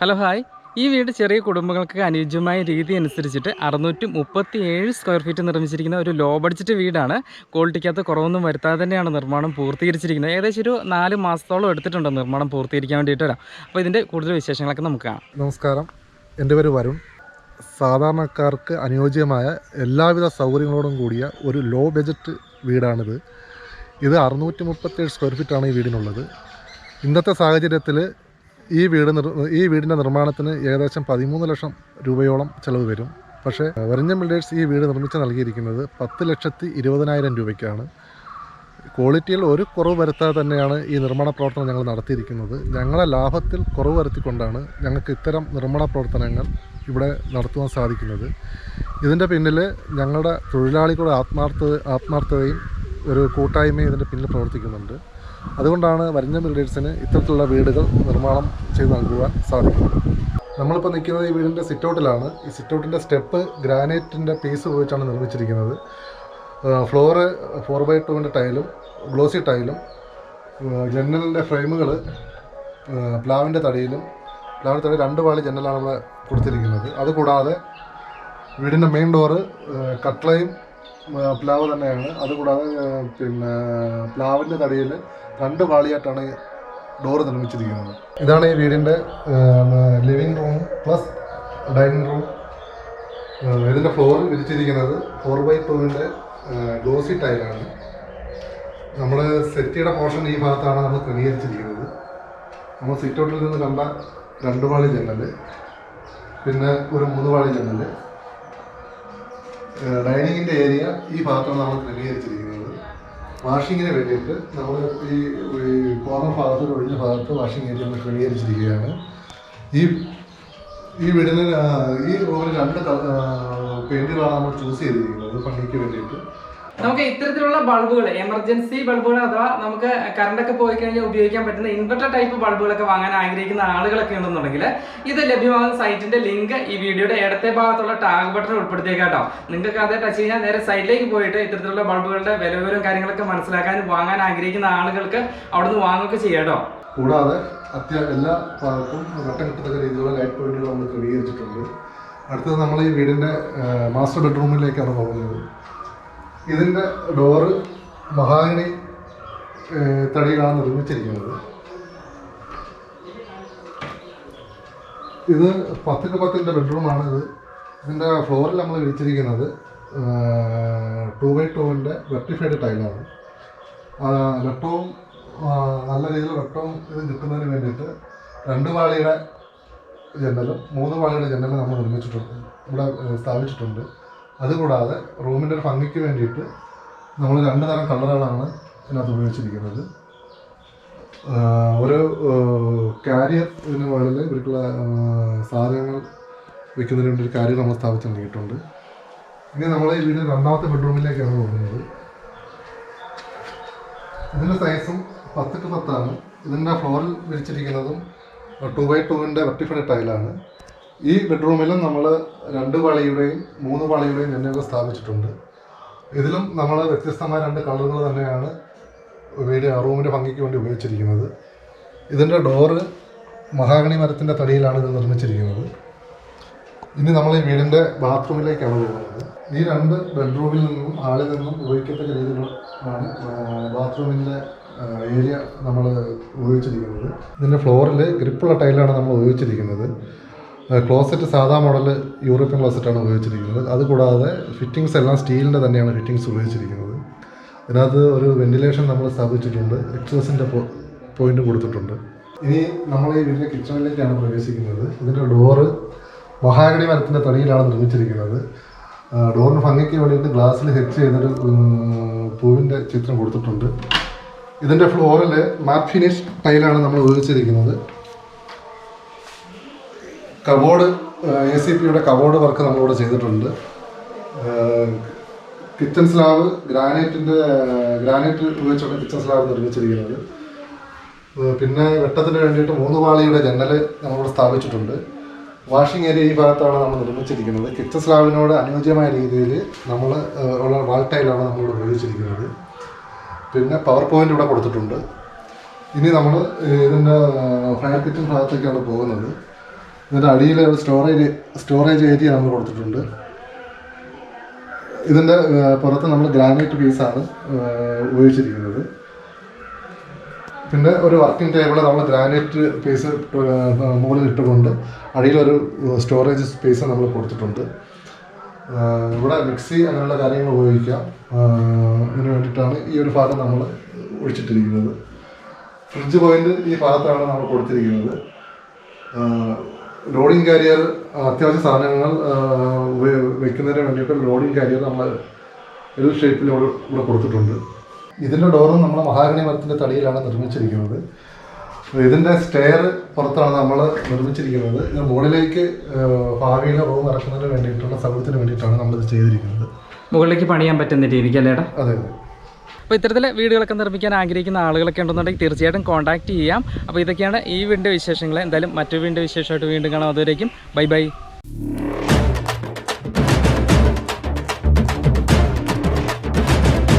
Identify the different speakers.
Speaker 1: Hello hi. ഈ വീട് ചെറിയ കുടുംബങ്ങൾക്ക് അനുയോജ്യമായ രീതി അനുസരിച്ചിട്ട് അറുന്നൂറ്റി മുപ്പത്തി ഏഴ് സ്ക്വയർ ഫീറ്റ് നിർമ്മിച്ചിരിക്കുന്ന ഒരു ലോ ബഡ്ജറ്റ് വീടാണ്. ക്വാളിറ്റിക്കകത്ത് കുറവൊന്നും വരുത്താതെ തന്നെയാണ് നിർമ്മാണം പൂർത്തീകരിച്ചിരിക്കുന്നത്. ഏകദേശം ഒരു നാല് മാസത്തോളം എടുത്തിട്ടുണ്ട് നിർമ്മാണം പൂർത്തീകരിക്കാൻ വേണ്ടിയിട്ട് വരാം. അപ്പോൾ ഇതിന്റെ കൂടുതൽ വിശേഷങ്ങളൊക്കെ നമുക്ക് കാണാം.
Speaker 2: നമസ്കാരം. എന്റെ പേര് വരുൺ. സാധാരണക്കാർക്ക് അനുയോജ്യമായ എല്ലാവിധ സൗകര്യങ്ങളോടും കൂടിയ ഒരു ലോ ബഡ്ജറ്റ് വീടാണിത്. ഇത് അറുന്നൂറ്റി മുപ്പത്തേഴ് സ്ക്വയർ ഫീറ്റാണ് ഈ വീടിനുള്ളത്. ഇന്നത്തെ സാഹചര്യത്തിൽ ഈ വീട് ഈ വീടിന്റെ നിർമ്മാണത്തിന് ഏകദേശം പതിമൂന്ന് ലക്ഷം രൂപയോളം ചിലവ് വരും. പക്ഷേ വരഞ്ഞം ബിൽഡേഴ്സ് ഈ വീട് നിർമ്മിച്ച് നൽകിയിരിക്കുന്നത് പത്ത് ലക്ഷത്തി ഇരുപതിനായിരം രൂപയ്ക്കാണ്. ക്വാളിറ്റിയിൽ ഒരു കുറവ് വരുത്താതെ തന്നെയാണ് ഈ നിർമ്മാണ പ്രവർത്തനം ഞങ്ങൾ നടത്തിയിരിക്കുന്നത്. ഞങ്ങളെ ലാഭത്തിൽ കുറവ് വരുത്തിക്കൊണ്ടാണ് ഞങ്ങൾക്ക് ഇത്തരം നിർമ്മാണ പ്രവർത്തനങ്ങൾ ഇവിടെ നടത്തുവാൻ സാധിക്കുന്നത്. ഇതിന്റെ പിന്നിൽ ഞങ്ങളുടെ തൊഴിലാളികളുടെ ആത്മാർത്ഥ ആത്മാർത്ഥതയും ഒരു കൂട്ടായ്മയും ഇതിന്റെ പിന്നിൽ പ്രവർത്തിക്കുന്നുണ്ട്. അതുകൊണ്ടാണ് വരഞ്ഞ ബിൽഡേഴ്സിന് ഇത്തരത്തിലുള്ള വീടുകൾ നിർമ്മാണം ചെയ്ത് നൽകുവാൻ സാധിക്കുന്നത്. നമ്മളിപ്പോൾ നിൽക്കുന്നത് ഈ വീടിന്റെ സിറ്റൗട്ടിലാണ്. ഈ സിറ്റൗട്ടിന്റെ സ്റ്റെപ്പ് ഗ്രാനൈറ്റിന്റെ പീസ് ഉപയോഗിച്ചാണ് നിർമ്മിച്ചിരിക്കുന്നത്. ഫ്ലോറ് ഫോർ ബൈ ടുവിന്റെ ടൈലും ഗ്ലോസി ടൈലും ജനലിന്റെ ഫ്രെയിമുകൾ പ്ലാവിന്റെ തടിയിലും പ്ലാവിന്റെ തടി രണ്ട് പാളി ജനലാണ് നമ്മൾ കൊടുത്തിരിക്കുന്നത്. അതുകൂടാതെ വീടിന്റെ മെയിൻ ഡോറ് കട്ട്ളയും ആ, പ്ലാവ് തന്നെയാണ്. അതുകൂടാതെ പിന്നെ പ്ലാവിന്റെ തടിയിൽ രണ്ട് പാളിയായിട്ടാണ് ഡോറ് നിർമ്മിച്ചിരിക്കുന്നത്. ഇതാണ് ഈ വീടിന്റെ living room plus dining room. ഇതിന്റെ ഫ്ലോർ വിരിച്ചിരിക്കുന്നത് ഫോർ ബൈ ടൂവിന്റെ ഗ്ലോസി ടൈലാണ്. നമ്മൾ സെറ്റിയുടെ പോർഷൻ ഈ ഭാഗത്താണ് നമ്മൾ ക്രമീകരിച്ചിരിക്കുന്നത്. നമ്മൾ സിറ്റൗട്ടിൽ നിന്ന് കണ്ട രണ്ട് പാളി ജനൽ പിന്നെ ഒരു മൂന്ന് പാളി ജനൽ ഡൈനിങ്ങിന്റെ ഏരിയ ഈ ഭാഗത്താണ് നമ്മൾ ക്രമീകരിച്ചിരിക്കുന്നത്. വാഷിങ്ങിന് വേണ്ടിയിട്ട് നമ്മൾ ഈ കോർണർ ഭാഗത്ത് ഒഴിഞ്ഞ ഭാഗത്ത് വാഷിംഗ് ഏരിയ നമ്മൾ ക്രമീകരിച്ചിരിക്കുകയാണ്. ഈ ഈ വീടിന് ഈ റൂമിൽ രണ്ട് പെയിന്റുകളാണ് നമ്മൾ ചൂസ് ചെയ്തിരിക്കുന്നത് പള്ളിക്ക് വേണ്ടിയിട്ട്.
Speaker 1: നമുക്ക് ഇത്തരത്തിലുള്ള ബൾബുകൾ എമർജൻസി ബൾബുകൾ അഥവാ നമുക്ക് കറണ്ട് ഒക്കെ പോയി കഴിഞ്ഞാൽ ഉപയോഗിക്കാൻ പറ്റുന്ന ഇൻവെർട്ടർ ടൈപ്പ് ബൾബുകളൊക്കെ വാങ്ങാൻ ആഗ്രഹിക്കുന്ന ആളുകളൊക്കെ ഉണ്ടെന്നുണ്ടെങ്കിൽ ഇത് ലഭ്യമാകുന്ന സൈറ്റിന്റെ ലിങ്ക് ഈ വീഡിയോയുടെ ഇടത്തെ ഭാഗത്തുള്ള ടാഗ് ബട്ടൺ ഉൾപ്പെടുത്തിയേക്കാട്ടോ നിങ്ങൾക്ക് അത് ടച്ച് ചെയ്യാൻ നേരെ സൈറ്റിലേക്ക് പോയിട്ട് ഇത്തരത്തിലുള്ള ബൾബുകളുടെ വില വിവരവും കാര്യങ്ങളൊക്കെ മനസ്സിലാക്കാനും വാങ്ങാൻ ആഗ്രഹിക്കുന്ന ആളുകൾക്ക് അവിടുന്ന് വാങ്ങുകയൊക്കെ ചെയ്യാട്ടോ
Speaker 2: കൂടാതെ അത്യാവശ്യം എല്ലാ ഭാഗത്തും വെട്ടം കിട്ടത്തക്ക രീതിയിലുള്ള ലൈറ്റ് പോയിന്റുകൾ നമ്മൾ ക്രമീകരിച്ചിട്ടുണ്ട്. അടുത്തത് നമ്മൾ ഈ വീടിന്റെ മാസ്റ്റർ ബെഡ്റൂമിലേക്കാണ് പോകുന്നത്. ഇതിന്റെ ഡോറ് മഹാഗണി തടിയിലാണ് നിർമ്മിച്ചിരിക്കുന്നത്. ഇത് പത്തിന് പത്തിന്റെ ബെഡ്റൂമാണ് ഇത്. ഇതിന്റെ ഫ്ലോറിൽ നമ്മൾ വിരിച്ചിരിക്കുന്നത് ടു ബൈ ടുവിന്റെ വെർട്ടിഫൈഡ് ടൈലാണ് വെട്ടവും നല്ല രീതിയിൽ വെട്ടവും ഇത് കിട്ടുന്നതിന് വേണ്ടിയിട്ട് രണ്ട് പാളിയുടെ ജനലും മൂന്ന് പാളിയുടെ ജനലും നമ്മൾ നിർമ്മിച്ചിട്ടുണ്ട് ഇവിടെ സ്ഥാപിച്ചിട്ടുണ്ട്. അതുകൂടാതെ റൂമിന്റെ ഒരു ഭംഗിക്ക് വേണ്ടിയിട്ട് നമ്മൾ രണ്ട് തരം കളറുകളാണ് ഇതിനകത്ത് ഉപയോഗിച്ചിരിക്കുന്നത്. ഒരു കാരിയർ ഇതിന് മുകളിൽ ഇവർക്കുള്ള സാധനങ്ങൾ വെക്കുന്നതിന് വേണ്ടി ഒരു കാര്യം നമ്മൾ സ്ഥാപിച്ച് നൽകിയിട്ടുണ്ട്. ഇനി നമ്മൾ വീടിന്റെ രണ്ടാമത്തെ ബെഡ്റൂമിലേക്കാണ് പോകുന്നത്. ഇതിന്റെ സൈസും പത്ത് ടു പത്താണ്. ഇതിന്റെ ഫ്ലോറിൽ വിരിച്ചിരിക്കുന്നതും ടു ബൈ ടുവിന്റെ വെർട്ടിഫൈഡ് ടൈലാണ് ഈ ബെഡ്റൂമിലും നമ്മൾ രണ്ട് വളയുടെയും മൂന്ന് വളയുടെയും ജനലുകൾ സ്ഥാപിച്ചിട്ടുണ്ട്. ഇതിലും നമ്മൾ വ്യത്യസ്തമായ രണ്ട് കളറുകൾ തന്നെയാണ് വീട് റൂമിന്റെ ഭംഗിക്ക് വേണ്ടി ഉപയോഗിച്ചിരിക്കുന്നത്. ഇതിന്റെ ഡോറ് മഹാഗണി മരത്തിന്റെ തടിയിലാണ് ഇത് നിർമ്മിച്ചിരിക്കുന്നത്. ഇനി നമ്മൾ ഈ വീടിന്റെ ബാത്റൂമിലേക്കാണ് പോകുന്നത്. ഈ രണ്ട് ബെഡ്റൂമിൽ നിന്നും ഹാളിൽ നിന്നും ഉപയോഗിക്കത്തക്ക രീതിയിലാണ് ബാത്റൂമിന്റെ ഏരിയ നമ്മൾ ഉപയോഗിച്ചിരിക്കുന്നത്. ഇതിന്റെ ഫ്ലോറിൽ ഗ്രിപ്പുള്ള ടൈലാണ് നമ്മൾ ഉപയോഗിച്ചിരിക്കുന്നത്. ക്ലോസറ്റ് സാധാ മോഡൽ യൂറോപ്യൻ ക്ലോസറ്റാണ് ഉപയോഗിച്ചിരിക്കുന്നത്. അതുകൂടാതെ ഫിറ്റിങ്സ് എല്ലാം സ്റ്റീലിന്റെ തന്നെയാണ് ഫിറ്റിങ്സ് ഉപയോഗിച്ചിരിക്കുന്നത്. ഇതിനകത്ത് ഒരു വെന്റിലേഷൻ നമ്മൾ സ്ഥാപിച്ചിട്ടുണ്ട്. എക്സോസിന്റെ പോയിന്റ് കൊടുത്തിട്ടുണ്ട്. ഇനി നമ്മൾ ഈ വീടിന്റെ കിച്ചണിലേക്കാണ് പ്രവേശിക്കുന്നത്. ഇതിന്റെ ഡോറ് മഹാഗണി മരത്തിന്റെ തടിയിലാണ് നിർമ്മിച്ചിരിക്കുന്നത്. ഡോറിന് ഭംഗിക്ക് വേണ്ടിയിട്ട് ഗ്ലാസ്സിൽ ഹെച്ച് ചെയ്തൊരു പൂവിന്റെ ചിത്രം കൊടുത്തിട്ടുണ്ട്. ഇതിന്റെ ഫ്ലോറിൽ മാറ്റ് ഫിനിഷ് ടൈലാണ് നമ്മൾ ഉപയോഗിച്ചിരിക്കുന്നത്. കബോർഡ് എ സി പിയുടെ കബോർഡ് വർക്ക് നമ്മളിവിടെ ചെയ്തിട്ടുണ്ട്. കിച്ചൺ സ്ലാബ് ഗ്രാനൈറ്റിന്റെ ഗ്രാനൈറ്റ് ഉപയോഗിച്ചാണ് കിച്ചൺ സ്ലാബ് നിർമ്മിച്ചിരിക്കുന്നത്. പിന്നെ വെട്ടത്തിന് വേണ്ടിയിട്ട് മൂന്ന് പാളിയുടെ ജനൽ നമ്മളിവിടെ സ്ഥാപിച്ചിട്ടുണ്ട്. വാഷിംഗ് ഏരിയ ഈ ഭാഗത്താണ് നമ്മൾ നിർമ്മിച്ചിരിക്കുന്നത്. കിച്ചൺ സ്ലാബിനോട് അനുയോജ്യമായ രീതിയിൽ നമ്മൾ ഉള്ള വാൾ ടൈലാണ് നമ്മളിവിടെ ഉപയോഗിച്ചിരിക്കുന്നത്. പിന്നെ പവർ പോയിന്റ് ഇവിടെ കൊടുത്തിട്ടുണ്ട്. ഇനി നമ്മൾ ഇതിന്റെ ഫയർ കിച്ചൺ ഭാഗത്തേക്കാണ് പോകുന്നത്. ഇതിന്റെ അടിയിൽ സ്റ്റോറേജ് സ്റ്റോറേജ് ഏരിയ നമ്മൾ കൊടുത്തിട്ടുണ്ട്. ഇതിന്റെ പുറത്ത് നമ്മൾ ഗ്രാനൈറ്റ് പീസാണ് ഉപയോഗിച്ചിരിക്കുന്നത്. പിന്നെ ഒരു വർക്കിംഗ് ടേബിൾ നമ്മൾ ഗ്രാനൈറ്റ് പീസ് മുകളിൽ ഇട്ടുകൊണ്ട് അടിയിലൊരു സ്റ്റോറേജ് സ്പേസ് നമ്മൾ കൊടുത്തിട്ടുണ്ട്. ഇവിടെ മിക്സി അങ്ങനെയുള്ള കാര്യങ്ങൾ ഉപയോഗിക്കാം. അതിന് വേണ്ടിയിട്ടാണ് ഈ ഒരു ഭാഗം നമ്മൾ ഒഴിച്ചിട്ടിരിക്കുന്നത്. ഫ്രിഡ്ജ് പോയിന്റ് ഈ ഭാഗത്താണ് നമ്മൾ കൊടുത്തിരിക്കുന്നത്. ലോഡിംഗ് കാരിയർ അത്യാവശ്യ സാധനങ്ങൾ വെക്കുന്നതിന് വേണ്ടിയിട്ട് ലോഡിംഗ് കാരിയർ നമ്മൾ ഒരു ഷേപ്പിൽ ഇവിടെ ഇവിടെ കൊടുത്തിട്ടുണ്ട്. ഇതിന്റെ ഡോറും നമ്മൾ മഹാഗണി മരത്തിന്റെ തടിയിലാണ് നിർമ്മിച്ചിരിക്കുന്നത്. ഇതിന്റെ സ്റ്റെയർ പുറത്താണ് നമ്മൾ നിർമ്മിച്ചിരിക്കുന്നത്. ഇത് മുകളിലേക്ക് ഭാവിയിലെ റൂം ഇറക്കുന്നതിന് വേണ്ടിയിട്ടുള്ള സൗകര്യത്തിന് വേണ്ടിയിട്ടാണ് നമ്മളിത് ചെയ്തിരിക്കുന്നത്.
Speaker 1: മുകളിലേക്ക് പണിയാൻ പറ്റുന്ന രീതിക്ക് അല്ലേടാ
Speaker 2: അതെ അതെ.
Speaker 1: അപ്പോൾ ഇത്തരത്തിൽ വീടുകളൊക്കെ നിർമ്മിക്കാൻ ആഗ്രഹിക്കുന്ന ആളുകളൊക്കെ ഉണ്ടെന്നുണ്ടെങ്കിൽ തീർച്ചയായിട്ടും കോൺടാക്ട് ചെയ്യാം. അപ്പോൾ ഇതൊക്കെയാണ് ഈ വീടിന്റെ വിശേഷങ്ങൾ എന്തായാലും മറ്റു വീടിന്റെ വിശേഷമായിട്ട് വീണ്ടും കാണാം. അതുവരേക്കും. Bye bye.